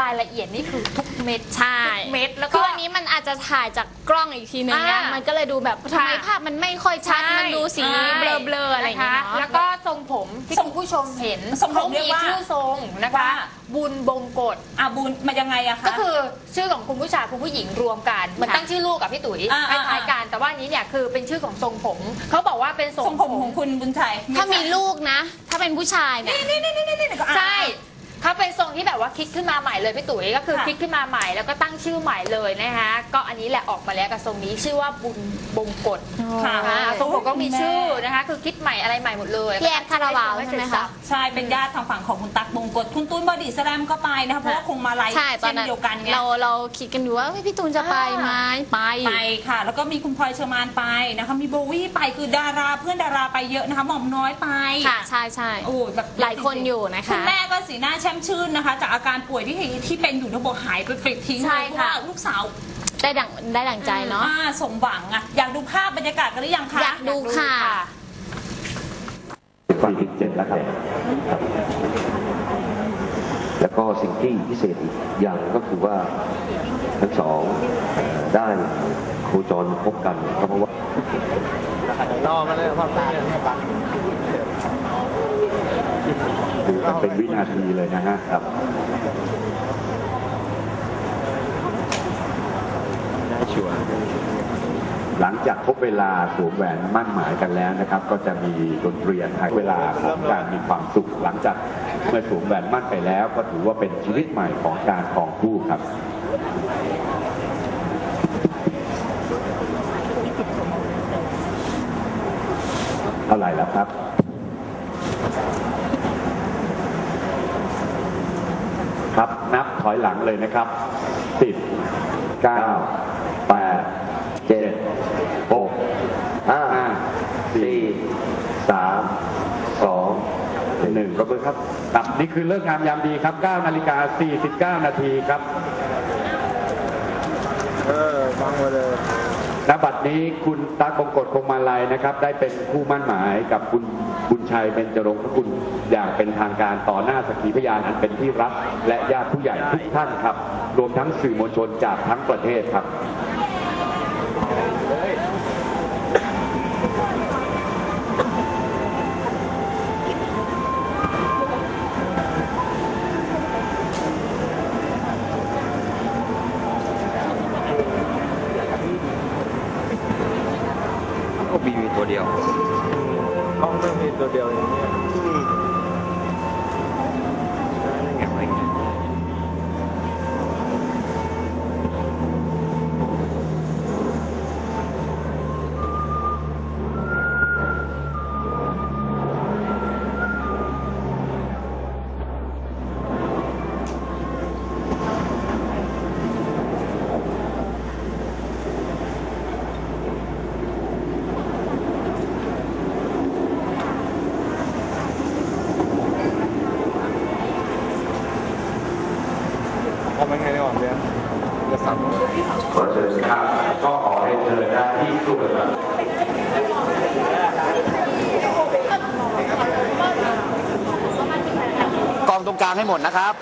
รายละเอียดนี่คือทุกเม็ดใช่ทุกเม็ดแล้วคืก็ออันนี้มันอาจจะถ่ายจากกล้องอีกทีนึงนะอ่ามัมันก็เลยดูแบบทำไมค่ะภาพมันไม่ค่อยชัด ใช่ มันดูสีใช่เบลอๆอะไรอย่างเงี้ยนะคะเนาะแล้วก็ทรงผมที่คุณผู้ชมเห็นทรงผมเขาเรียมีกว่าชื่อทรงนะคะ ว่า บุญบงกฎอะบุญมายังไงอะคะ ก็คือชื่อของคุณผู้ชายคุณผู้หญิงรวมกันเหมือนตั้งชื่อลูกกับพี่ตุ๋ยอ่าคล้ายๆกันแต่ว่าอันนี้เนี่ยคือเป็นชื่อของทรงผมเขาบอกว่าเป็นทรทรงงผมของคุณบุญชัยถ้ามีลูกนะ ถ้าเป็นผู้ชายเนี่ย นี่นี่นี่นี่นี่ก็อะใช่ เขาเป็นทรงที่แบบว่าคิดขึ้นมาใหม่เลยพี่ตุ๋ยก็คือค่ะ คิดขึ้นมาใหม่แล้วก็ตั้งชื่อใหม่เลยนะคะก็อันนี้แหละออกมาแล้วกับทรงนี้ชื่อว่าบุญบงกฎค่ะ อ่าทรงผมก็มีชื่อนะคะ คือคิดใหม่อะไรใหม่หมดเลยพี่แอดคาราบาวใช่ไหมคะ ใช่เป็นญาติทางฝั่งของคุณตั๊กบงกฎคุณตุ้นบอดี้สแลมก็ไปนะคะเพราะว่าคงมาไลฟ์ใช่ตอนเช่นนั้นเดียวกันไงเราเราคิดกันอยู่ว่าเฮ้ยพี่ตูนจะไปไหมไป ไปค่ะ แล้วก็มีคุณพลอยเชอร์มานไปนะคะมีโบวี่ไปคือดาราเพื่อนดาราไปเยอะนะคะหม่อมน้อยไปค่ะใช่ใช่โอ้แบบหลายคนอยู่นะคะคุณแม่ก็สีหน้าแช่มชื่นนะคะ จากอาการป่วยที่ที่เป็นอยู่ทั้งหมดหายไปปลิดทิ้งใช่เลยเพราะค่ะว่าลูกสาวได้ดังได้ดังใจเนาะ อ่าสมหวังอะอยากดูภาพบรรยากาศกันหรือยังคะ อยากดูค่ะ47แล้วครับครับ แล้วก็สิ่งที่พิเศษอีกอย่างก็คือว่าทั้งสองเอ่อได้โคจรพบกันก็เพราะว่ารอมาเลยพ่อตาเนี่ยปังดูกัน เป็นวินาทีเลยนะฮะครับได้ชัวร์หลังจากครบเวลาสวมแหวนมั่นหมายกันแล้วนะครับ ก็จะมีดนตรีอันไทยเวลาของการมีความสุข หลังจากเมื่อสวมแหวนมั่นไปแล้ว ก็ถือว่าเป็นชีวิตใหม่ของการครองคู่ครับเท่าไหร่แล้วครับนับถ อยหลังเลยนะครับสิบเก้าแปดเจ็ดหกห้าสี่สามสองหนึ่งก็เบอร์ครับครับ นี่คือเลิกงามยามดีครับ9นาฬิกา49 นาทีครับ เออฟังมาเลยณบัดนี้คุณตั๊กบงกฎคงมาลัยนะครับ ได้เป็นผู้มั่นหมายกับคุณ บุญชัยเป็นจรงคกุลอย่างเป็นทางการต่อหน้าสกีพยานอันเป็นที่รักและญาติผู้ใหญ่ทุกท่านครับ รวมทั้งสื่อมวลชนจากทั้งประเทศครับก็มีมีตัวเดียว กล้องต้องมีตัวเดียวอย่างนี้แง่ไว้ไง ทำยังไงได้ก่อนเนี่ยจะสั่ง ขอเชิญครับ ก็ขอให้เชิญหน้าที่ทุกันครับกองตรงกลางให้หมดนะครับ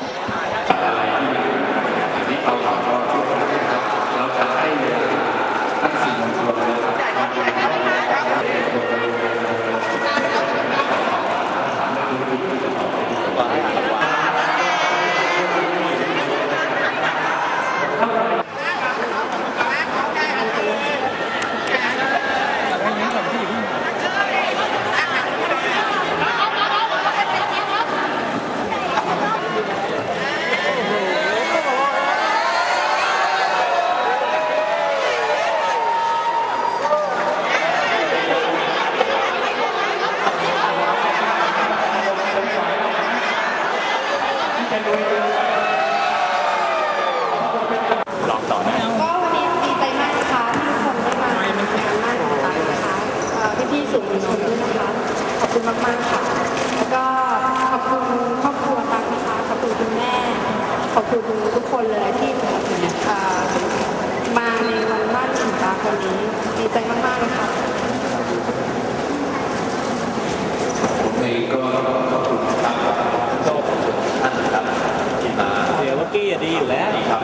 อยู่แล้วครับ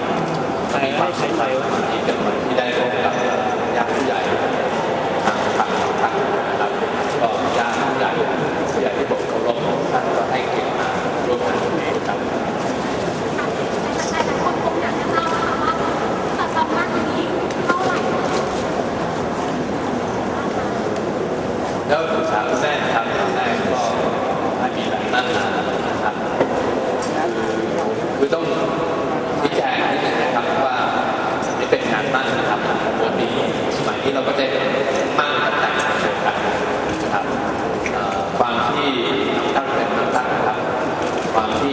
ใครให้ใครไปวะ 啊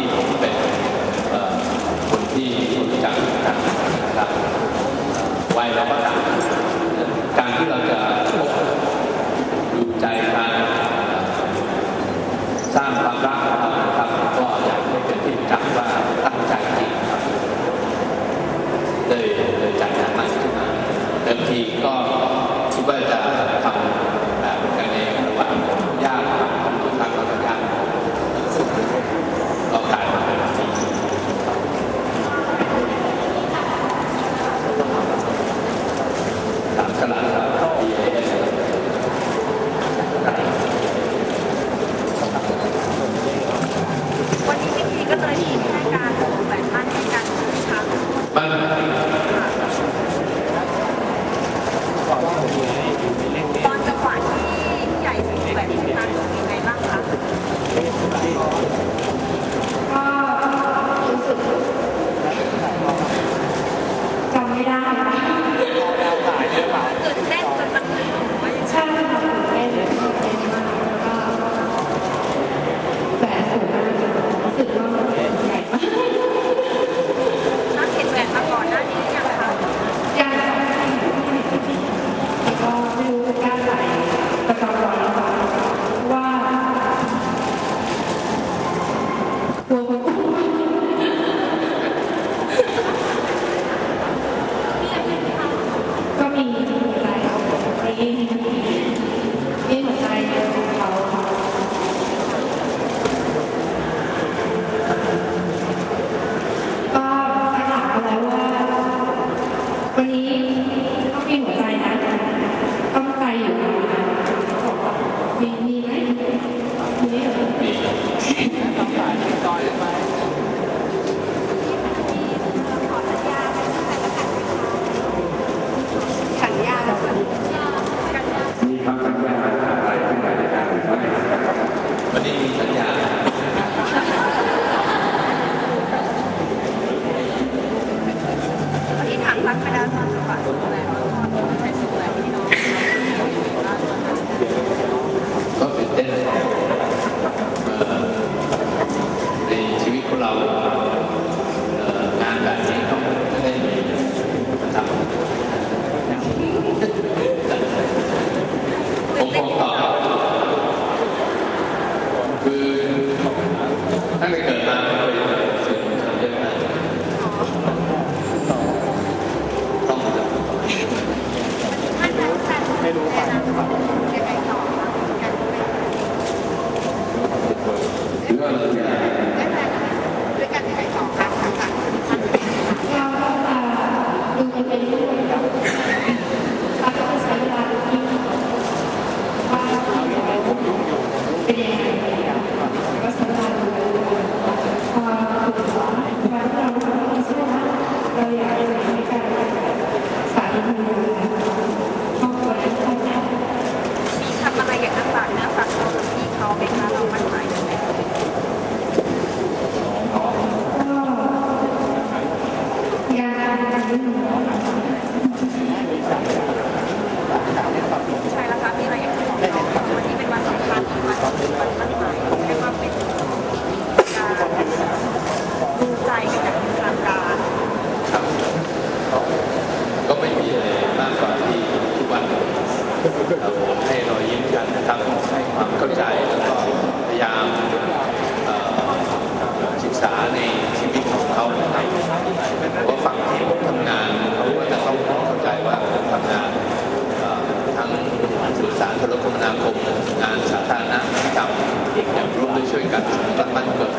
ช่วยกันตั้งมั่นเกิด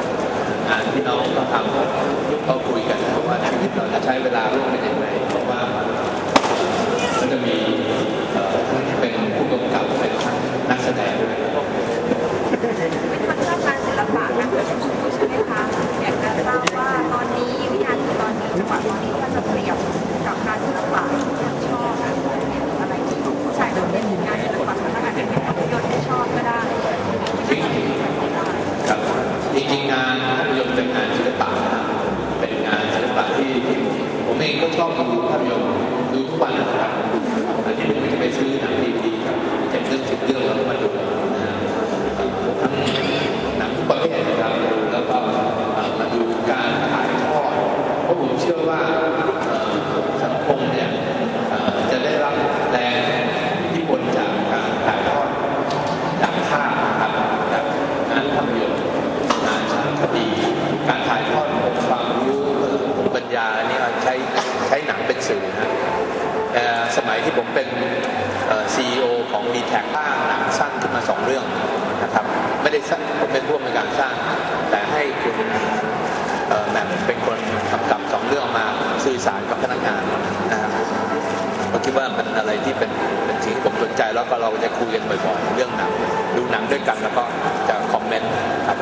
งานที่น้อเราทำก็คุยกันเพราะว่าชีวิตเราจะใช้เวลาร่วมกัน tabu. จแล้วก็เราจะคุยกันบ่อยๆเรื่องหนังดูหนังด้วยกันแล้วก็จะคอมเมนต์ครับ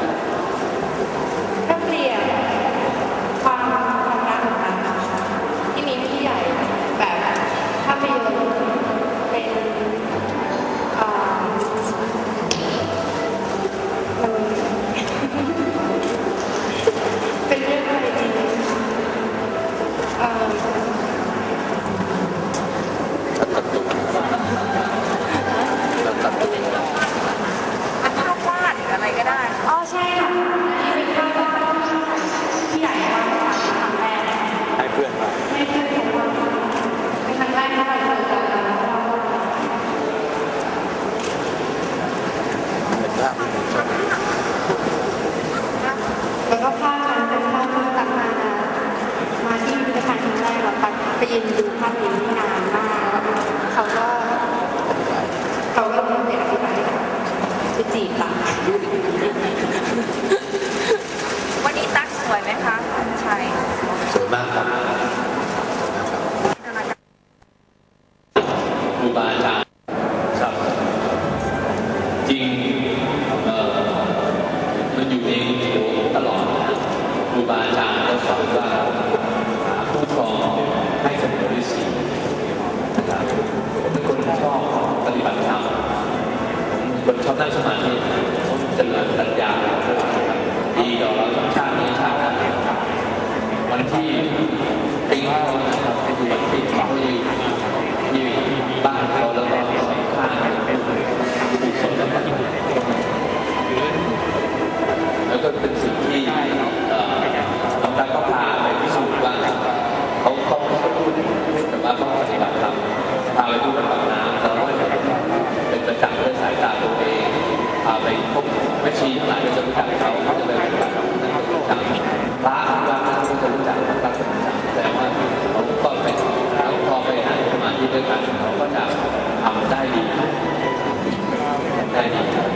เขาได้สมาธิเเจริญปัญญาดีต่อเราทั้ชาตินี้ชาติหน้าวันที่ปีห้าวันที่ที่บ้านเขาแล้วก็ข้างผู้สนแล้วก็แล้วก็เป็นสิ่งที่น้องตาก็พาไปพิสูจน์ว่าเขาเขาพูดแต่ว่าเขาปฏิบัติ ชีทั้งหลายจะรู้จักเขาเขาจะเลยรู้จักนะครับพระพระก็จะรู้จักพระสมุจักแต่ว่าเราต้องไปเราต้องไปนั่งสมาธิด้วยกันเราก็จะทำได้ดีได้ดี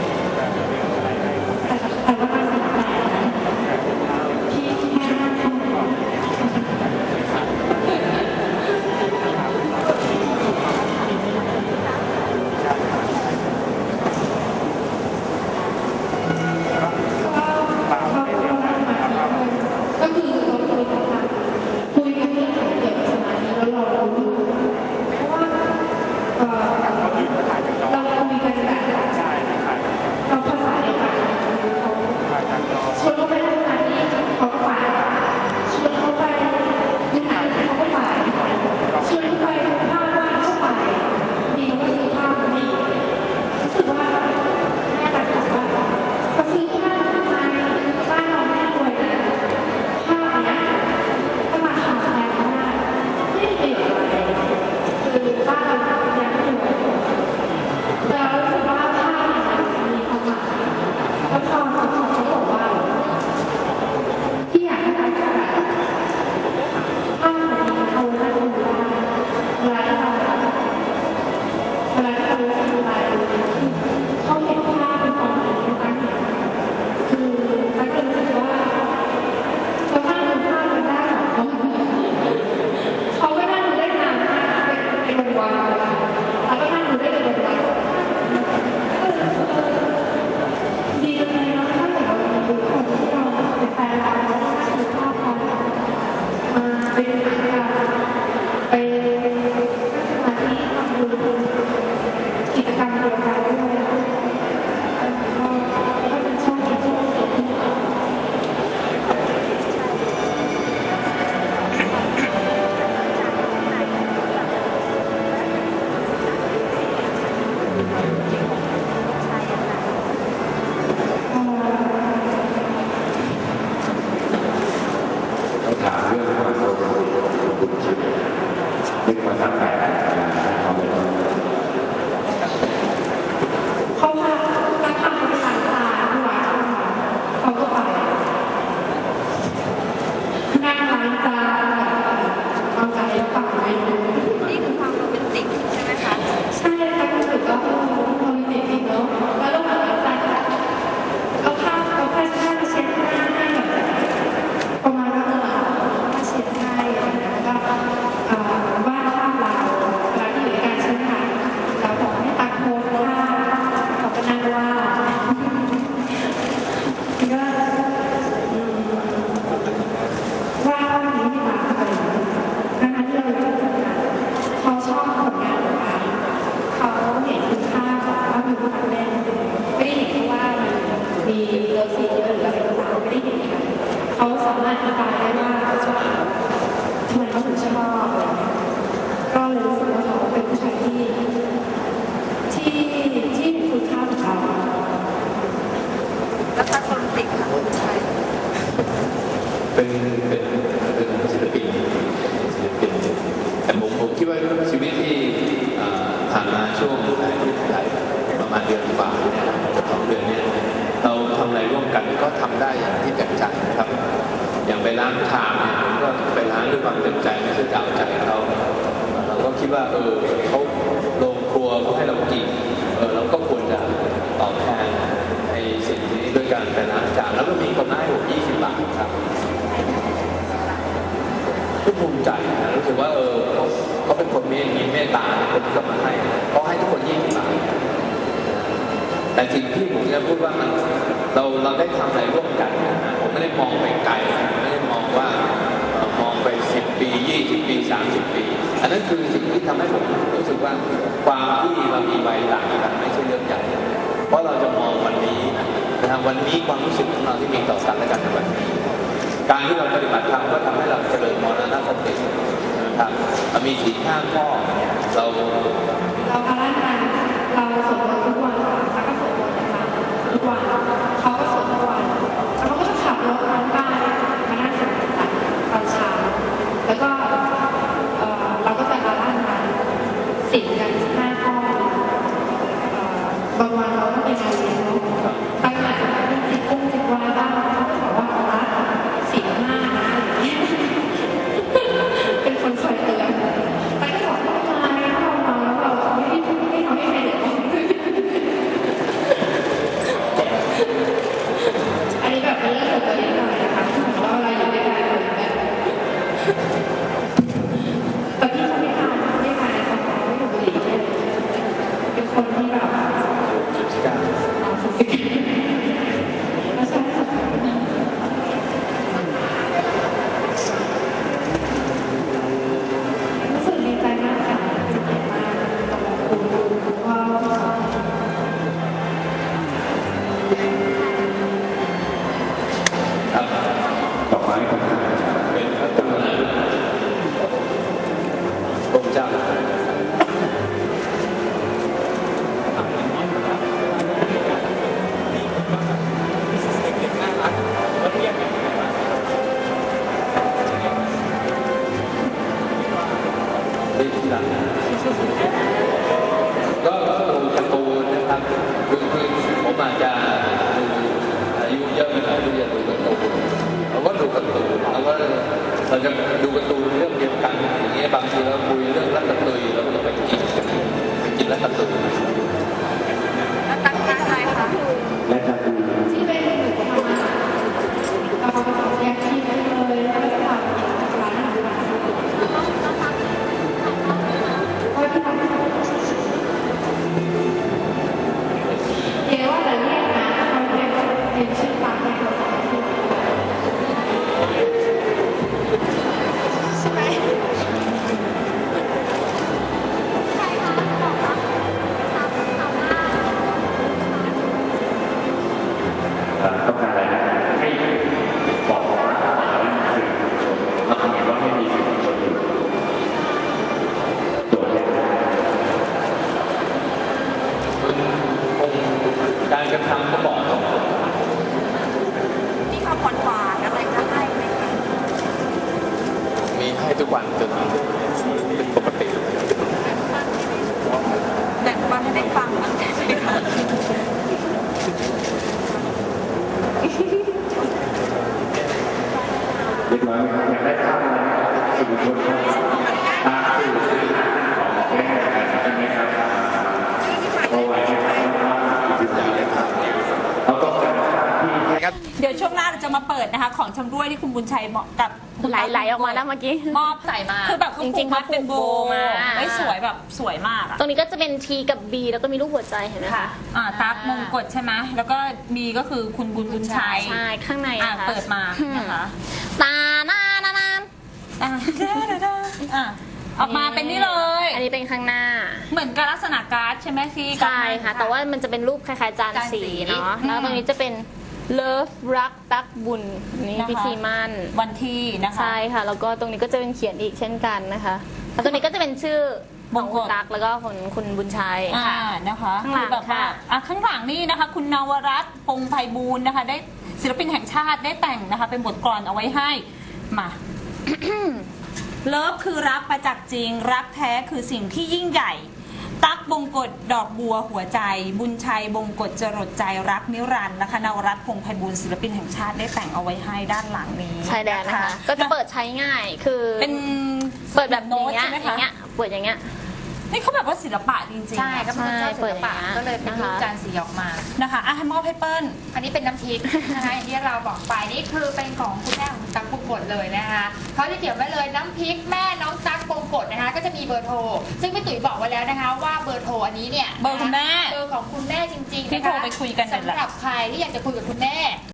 แต่ผมผมคิดว่าชีวิตที่ผ่านมาช่วงหลายหลายประมาณเดือนกว่าเนี่ยสองเดือนเนี่ยเราทำอะไรร่วมกันก็ทำได้อย่างที่เต็มใจนะครับ อย่างไปล้างชามเนี่ยผมก็ไปล้างด้วยความเต็มใจไม่ใช่จะเอาใจเขาเราก็คิดว่าเออเขาลงครัวเขาให้เรากินเออเราก็ควรจะตอบแทนในสิ่งนี้ด้วยการไปล้างจานแล้วก็มีคนให้ผม20บาทครับก็ภูมิใจนะรู้สึกว่าเออ คนมีมีเมตตาคนที่เขามาให้เขาให้ทุกคนยี่สิบบาแต่สิ่งที่ผมจะพูดว่ามันเราเราได้ทำอะไรร่วมกันผมไม่ได้มองไปไกลไม่ได้มองว่ามองไปสิบปียี่สิบปีสามสิบปี อันนั้นคือสิ่งที่ทำให้ผมรู้สึกว่าความที่เรามีใบหลังกันไม่ใช่เรื่องใหญ่เพราะเราจะมองวันนี้นะครับวันนี้ความรู้สึกของเราที่มีต่อกันและกันในวันนี้การที่เราปฏิบัติธรรมก็ทำให้เราเจริญมรณะสติ นะครับมีสี่ห้าข้อเราเราพาร่างกาเราสวดมนต์ทุกวันแล้วก็สวดมนต์ประจำทุกวันเขาก็สวดทุกวันแล้วเขาก็จะขับรถทั้งบ้านมานั่งสวดมนต์ตอนเช้าแล้วก็เราก็จะพาร่างกาสิ่กันห้าข้อเอ่อบางวันเราก็ไปงานเลี้ยง การกระทำก็บอก มีความหวานหวานๆอะไรก็ให้ไหมคะ มีให้ทุกวันจนเป็นปกติ เรียบร้อยไหมครับอยากได้ภาพอะไรนะครับสื่อมวลชนครับตามสื่อของแม่กันใช่ไหมครับโอ้ยนะครับเราต้องการภาพที่ เดี๋ยวช่วงหน้าเราจะมาเปิดนะคะ ของชำร่ วยที่คุณบุญชัยเหมาะกับคุณไหลไหลออกมาแล้วเมื่อกี้ มอบใส่มา คือแบบเขาจริงๆผูกมัดเป็นโบเขาผูกโบมาไม่สวยแบบสวยมากอะตรงนี้ก็จะเป็น T กับ B แล้วก็มีรูปหัวใจเห็นไหมคะอ่าตักมงกฎใช่ไหมแล้วก็มีก็คือคุณบุญบุญชัยใช่ข้างในอ่านะคะเปิดมานะคะตาหน้าหน้าหน้าอ่าอ่าออกมาเป็นนี่เลย อันนี้เป็นข้างหน้า เหมือนกับลักษณะการ์ดใช่ไหมที่ใช่ค่ะ แต่ว่ามันจะเป็นรูปคล้ายๆจานจานสีสีเนาะ แล้วตรงนี้จะเป็น Love รักตักบุญนี่นะคะ พิธีมั่น วันที่นะคะ ใช่ค่ะ แล้วก็ตรงนี้ก็จะเป็นเขียนอีกเช่นกันนะคะแล้วตรงนี้ก็จะเป็นชื่อของคุณตักแล้วก็ของคุณบุญชัย อ่าค่ะนะคะข้างหลังคือแบบว่าค่ะ อะข้างหลังนี่นะคะ คุณนวรัตน์พงษ์ไพบูลย์นะคะ ได้ศิลปินแห่งชาติได้แต่งนะคะ เป็นบทกลอนเอาไว้ให้มา เลิฟคือรักประจักษ์จริง รักแท้คือสิ่งที่ยิ่งใหญ่ ตักบงกฎดอกบัวหัวใจ บุญชัยบงกฎจรดใจรักนิรันดร์นะคะนวรัตน์พงษ์ไพบูลย์ศิลปินแห่งชาติได้แต่งเอาไว้ให้ด้านหลังนี้ใช่แล้วนะคะ ก็จะเปิดใช้ง่ายคือเป็นเปิดแบบโน้โน้ตตอใช่ไหมย่างคะเงี้ยเปิดอย่างเงี้ย นี่เขาแบบว่าศิลปะจริงๆใช่อะก็เป็นคนชอบศิลปะใช่ก็เลยเป็นรูปนะคะจานสีออกมา นะคะอะให้มอบให้เปิ้ล อันนี้เป็นน้ำพริกนะคะอย่างที่เราบอกไปนี่คือเป็นของคุณแม่ของตั๊กปงกฎเลยนะคะเขาจะเขียนไว้เลยน้ำพริกแม่น้องตั๊กปงกฎนะคะ ก็จะมีเบอร์โทร ซึ่งพี่ตุ๋ยบอกไว้แล้วนะคะ ว่าเบอร์โทรอันนี้เนี่ยเบอร์คุณแม่ เบอร์ของคุณแม่จริงๆที่นะคะโทรไปคุยกันเนี่ยแหละสำหรับใครที่อยากจะคุยกับคุณแม่